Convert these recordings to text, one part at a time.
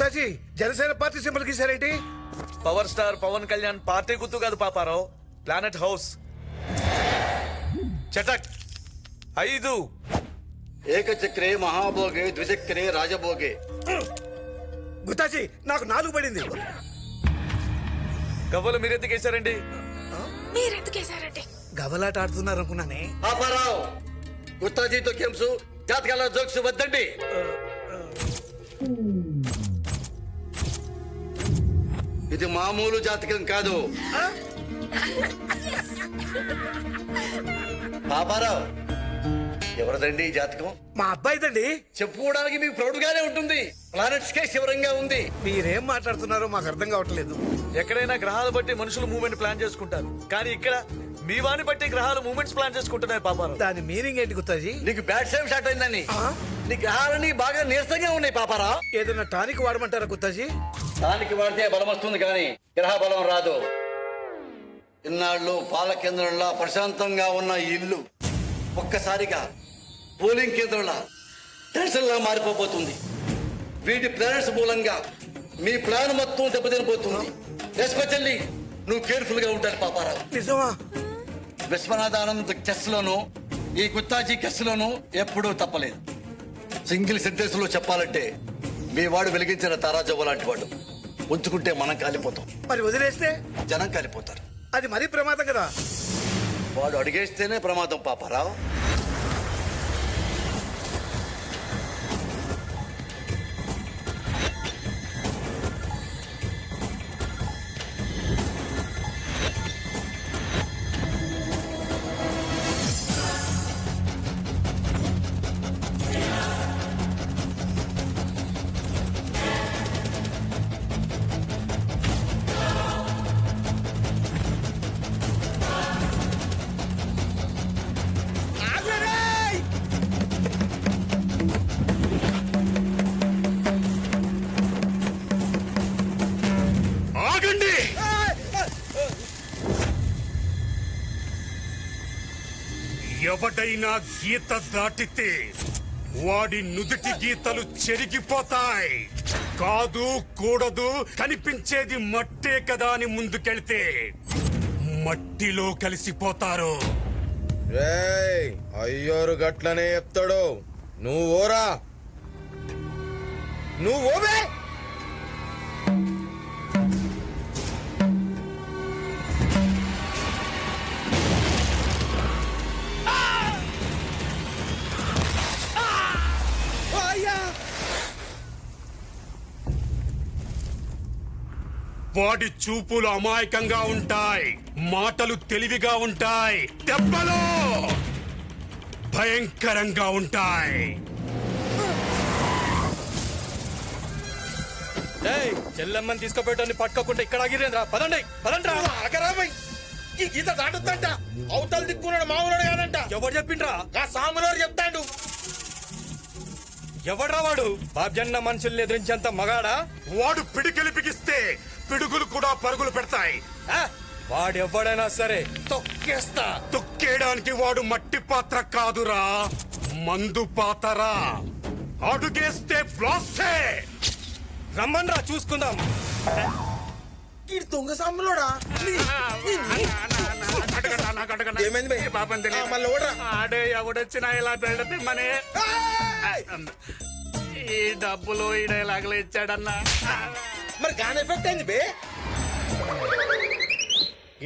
గుత్తాజీ Janasena party symbol గీసారేంటి power star Pawan Kalyan party గుర్తు కాదు Paparao. Planet house చటక్. ఐదు. ఏకచక్రే మహాభోగే ద్విచక్రే రాజభోగే. గుత్తాజీ నాకు నాలుగు పడింది. గవ్వలు మీరెందుకు వేశారండి? మీరెందుకేశారండి? గవలాట ఆడుతున్నారు అనుకున్నానే పాపారావు గుత్తాజీతో గేమ్స్ జాతకాల జోక్స్ వద్దండి. ఇది మామూలు జాతకం కాదు. పాపారావు ఎవరిదండి ఈ జాతకం? మా అబ్బాయిదండి. చెప్పుకోవడానికి మీకు ప్రౌడ్గానే ఉంటుంది. ప్లానెట్స్ కే శివరంగా ఉంది. మీరేం మాట్లాడుతున్నారో మాకు అర్థం కావట్లేదు. ఎక్కడైనా గ్రహాలు బట్టి మనుషులు మూవ్మెంట్ ప్లాన్ చేసుకుంటారు. కానీ ఇక్కడ మీ వాని బట్టి గ్రహాలు మూవ్మెంట్స్ ప్లాన్ చేసుకుంటున్నాయి పాపారావు. దాని మీనింగ్ ఏంటి గుత్తాజీ నీకు బ్యాడ్ టైం స్టార్ట్ అయిందని? నీ గ్రహాలన్నీ బాగా నీరసంగా ఉన్నాయి పాపారావు. ఏదైనా టానిక్ వాడమంటారా గుత్తాజీ దానికి వాడితే బలం వస్తుంది కానీ గ్రహ బలం రాదు. ఇన్నాళ్ళు పాల కేంద్రంలా ప్రశాంతంగా ఉన్న ఈ ఇల్లు ఒక్కసారిగా పోలింగ్ కేంద్రంలా టెన్షన్లా మారిపోబోతుంది. వీటి ప్లానెట్స్ మూలంగా మీ ప్లాన్ మొత్తం దెబ్బతినిపోతుంది. ఎస్పెషల్లీ నువ్వు కేర్ఫుల్గా ఉంటాను పాపారావు. నిజమా? విశ్వనాథానంద్ చెస్ లోను ఈ గుత్తాజీ చెస్ లోను ఎప్పుడూ తప్పలేదు. సింగిల్ సెంటెన్స్లో చెప్పాలంటే మీ వాడు వెలిగించిన తారాజవ్వ లాంటి వాడు. ఉంచుకుంటే మనం కాలిపోతాం. మరి వదిలేస్తే? జనం కాలిపోతారు. అది మరీ ప్రమాదం కదా. వాడు అడిగేస్తేనే ప్రమాదం పాపారావు. ఎవడైనా గీత దాటితే వాడి నుదుటి గీతలు చెరిగిపోతాయి. కాదు కూడదు కనిపించేది మట్టే కదా అని ముందుకెళ్తే మట్టిలో కలిసిపోతారు. రేయ్ అయ్యోరు గట్లనే చెప్తాడు నువ్వు ఓరా నువ్వు ఓబే వాడి చూపులు అమాయకంగా ఉంటాయి. మాటలు తెలివిగా ఉంటాయి. దెబ్బలు భయంకరంగా ఉంటాయి. చెల్లెమ్మని తీసుకుపోయటాన్ని పట్టుకోకుండా ఇక్కడ ఆగిరేంద్రా పదండి పదండి ఈ గీత దాటుద్దంట. అవతల దిక్కున్నాడు మామూలుడు కాదంట. ఎవరు చెప్పిండ్రా? ఆ సాములోడు చెప్తాడు. ఎవడ్రా వాడు? బాబ్జన్న మనుషుల్ని ఎదిరించేంత మగాడా? వాడు పిడికిలి బిగిస్తే పిడుగులు కూడా పరుగులు పెడతాయి? వాడెవ్వడైనా సరే తొక్కేస్తా. తొక్కేయడానికి వాడు మట్టి పాత్ర కాదురా. మందు పాతరా. అడుగేస్తే బ్లాస్టే. రమ్మన్రా చూసుకుందాం. ఈ దొంగ సాములోడా? ఏమైంది మళ్ళీ ఓడరా? ఆడే ఎవడొచ్చినా ఇలా ఈ డబ్బులు ఈ డైలాగులు ఇచ్చాడన్నా. మరి గాన్ ఎఫెక్ట్ అయింది బే?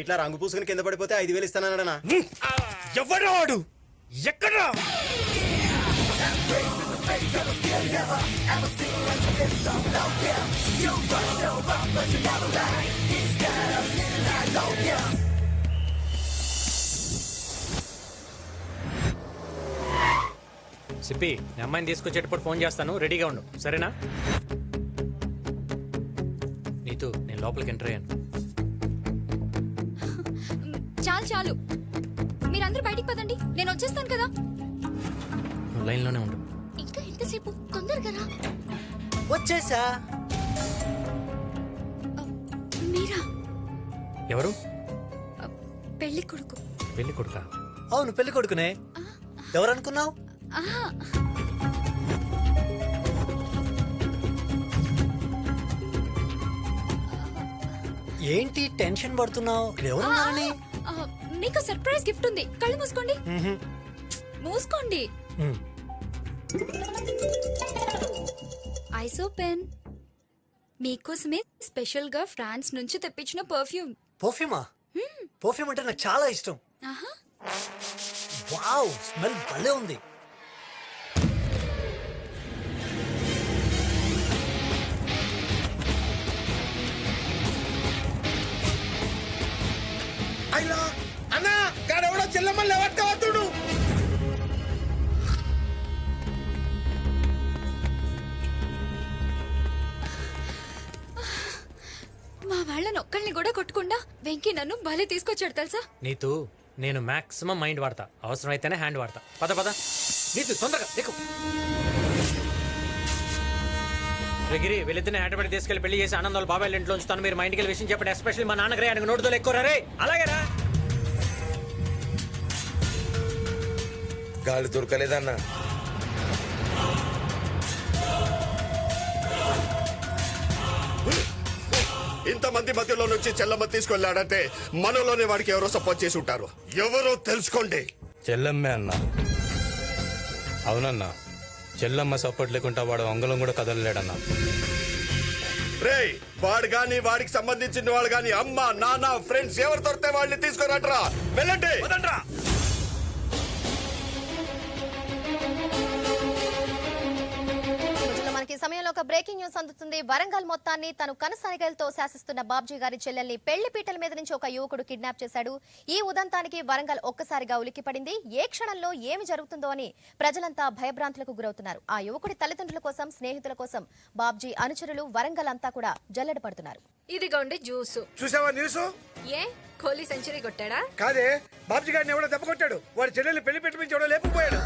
ఇట్లా రంగు పూసుకుని కింద పడిపోతే ఐదు వేలు ఇస్తానన్నా ఎవడ్రా వాడు? సిప్పి మీ అమ్మాయిని తీసుకొచ్చేటప్పుడు ఫోన్ చేస్తాను. రెడీగా ఉండు. సరేనా? లోపలికి ఎంటర్ అయ్యాను. చాలు చాలు. మీరందరూ బయటికి పదండి. నేను వచ్చేస్తాను కదా. నువ్వు లైన్లోనే ఉండు. ఇంకా ఎంతసేపు? తొందరగా రా. వచ్చేసా. మీరా? ఎవరు? పెళ్ళి కొడుకు. పెళ్ళి కొడుకా? అవును పెళ్ళి కొడుకునే. ఎవరనుకున్నావు? ఏంటి టెన్షన్ పడుతున్నావు? ఆ, నీకు సర్ప్రైజ్ గిఫ్ట్ ఉంది. కళ్ళు మూసుకోండి. మూసుకోండి. మ్మ్. Eyes open. మీకోసమే స్పెషల్గా ఫ్రాన్స్ నుంచి తెప్పించిన పర్ఫ్యూమ్. పర్ఫ్యూమా? పర్ఫ్యూమ్ అంటే నాకు చాలా ఇష్టం. ఆహా. వావ్ స్మెల్ భలే ఉంది. అయ్యా అన్నా గాడెవడో చెల్లమ్మని ఎవరు మా వాళ్ళని ఒక్కళ్ళని కూడా కొట్టకుండా వెంకీ నన్ను భలే తీసుకొచ్చాడు తెలుసా? నీతు నేను మాక్సిమం మైండ్ వాడతా. అవసరమైతేనే హ్యాండ్ వాడతా. పద పద. నీతు తొందరగా దిక్కు గిరి వీళ్ళిద్దరిని హైదరాబాద్ తీసుకెళ్ళి పెళ్ళి చేసి ఆనందాలు బాబాయ్ ఇంట్లో ఉంచుతాను. మీరు మా ఇంటికి వెళ్ళి విషయం చెప్పండి ఎస్పెషల్లీ మా నాన్నగారే ఆయనకు నోటుతో ఎక్కువ రే అలాగేరా గాలి దొరకలేదన్నా. ఇంతమంది మధ్యలో నుంచి చెల్లమ్మ తీసుకెళ్ళాడంటే మనలోనే వాడికి ఎవరో సపోర్ట్ చేసి ఉంటారు. ఎవరో తెలుసుకోండి. చెల్లమ్మే అన్న. అవునన్నా. చెల్లమ్మ సపోర్ట్ లేకుండా వాడు అంగళం కూడా కదలలేడన్నా. రేయ్ వాడు గాని వాడికి సంబంధించిన వాళ్ళు గాని అమ్మ నాన్న ఫ్రెండ్స్ ఎవరు దొరికితే వాళ్ళని తీసుకురంట్రా వెళ్ళండి. మనకి సమయంలో ఒక బ్రేకింగ్ న్యూస్ అందుతుంది. వరంగల్ మొత్తాన్ని తను కనసానికలతో శాసిస్తున్న బాబ్జీ గారి చెల్లెల్ని పెళ్ళి పీటల మీద నుంచి ఒక యువకుడు కిడ్నాప్ చేశాడు. ఈ ఉదంతానికి వరంగల్ ఒక్కసారిగా ఉలిక్కిపడింది ఏ క్షణంలో ఏమి జరుగుతుందో అని ప్రజలంతా భయభ్రాంతులకు గురవుతున్నారు. ఆ యువకుడి తల్లిదండ్రుల కోసం స్నేహితుల కోసం బాబ్జీ అనుచరులు వరంగల్ అంతా కూడా జల్లెడ పడుతున్నారు ఇదిగోండి జ్యూసు. చూసావా న్యూస్? ఏ? కోహ్లీ సెంచరీ కొట్టాడా? కాదే బాబ్జీ గారిని ఎవడో దెబ్బ కొట్టాడు. వాడి చెల్లెల్ని పెళ్ళి పెట్టి ఎవడో లేపుకుపోయాడు.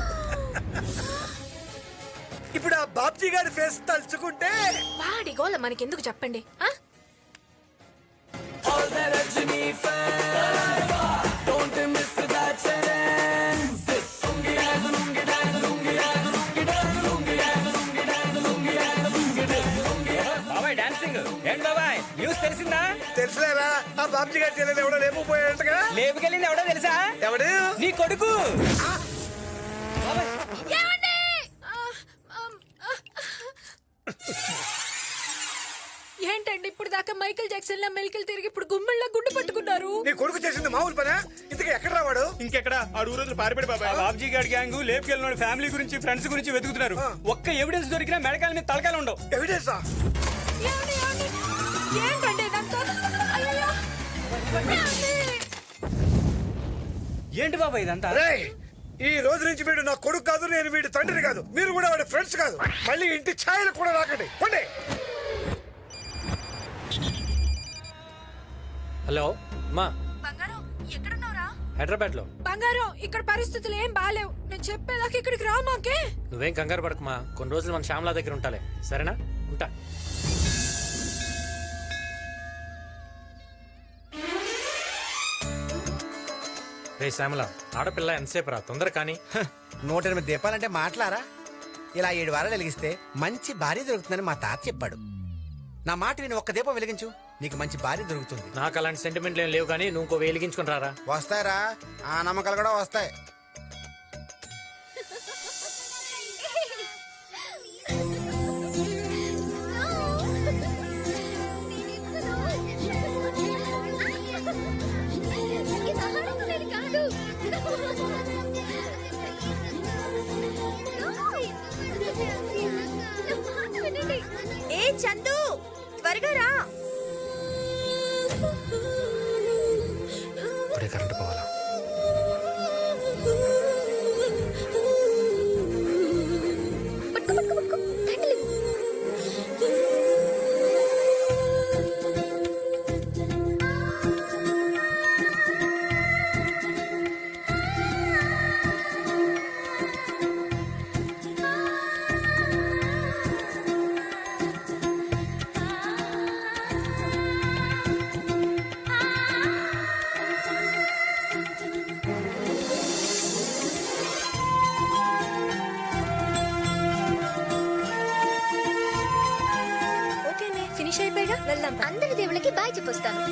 ఇప్పుడు ఆ బాబ్జీ గారి ఫేస్ తలుచుకుంటే వాడి గోల మనకెందుకు చెప్పండి ఆ? బాబాయ్ డాన్సింగ్ ఏంటి బాబాయ్? న్యూస్ తెలిసిందా? తెలుసులేరా? ఆ బాబ్జీ గారి చెల్లెలు ఎవడో లేపుకుపోయాడంటగా? లేపుకెళ్ళింది ఎవడో తెలుసా? ఎవడు? నీ కొడుకు. ఏంటండి ఇప్పుడు దాకా మైకేల్ జాక్సన్ లా మెలికలు తిరిగి ఇప్పుడు గుమ్మిళ్ళ గుండు పట్టుకున్నారు? నీ కొడుకు చేసింది మామూలు పనా ఇంతకీ ఎక్కడ రావాడు ఇంకెక్కడ? ఆడు ఊరోజు పారిపడి బాబాయ్. బాబ్జీ గారి గ్యాంగ్ లేపుకెళ్ళిన ఫ్యామిలీ గురించి ఫ్రెండ్స్ గురించి వెతుకుతున్నారు. ఒక్క ఎవిడెన్స్ దొరికినా మెడకాల మీద తలకాయలు ఉండవు. ఎవిడెన్సా ఏమండి, ఏమండి? ఏంటండి ఇదంతా? అయ్యయ్యో. ఏమండి? ఏంటి బాబాయ్ ఇదంతా? రేయ్ ఈ రోజు నుంచి వీడు నా కొడుకు కాదు నేను వీడి తండ్రి కాదు. మీరు కూడా వాడి ఫ్రెండ్స్ కాదు. మళ్ళీ ఇంటి ఛాయలు కూడా రాకండి. పండి. హలో మా బంగారం ఎక్కడున్నావురా? హైదరాబాద్లో బంగారం ఇక్కడ పరిస్థితులు ఏం బాలేవు. నేను చెప్పేదాకా ఇక్కడికి రా మాకే. నువ్వేం కంగారు పడకమా. కొన్ని రోజులు మన శ్యామలా దగ్గర ఉంటాలే. సరేనా? ఉంటా. రే శ్యామల ఆడపిల్ల ఎంతసేపు రా? తొందర కానీ. నూట ఎనిమిది దీపాలంటే మాట్లారా? ఇలా ఏడు వారాలు వెలిగిస్తే మంచి భార్య దొరుకుతుందని మా తాత చెప్పాడు. నా మాట విని ఒక్క దీపం వెలిగించు. నీకు మంచి భార్య దొరుకుతుంది. నాకు అలాంటి సెంటిమెంట్లు ఏం లేవు కానీ నువ్వు ఇంకో వెలిగించుకుని రారా? వస్తాయరా. ఆ నమ్మకాలు కూడా వస్తాయి. అందరి దేవుళ్ళకి బాయ్ చెప్పొస్తాను.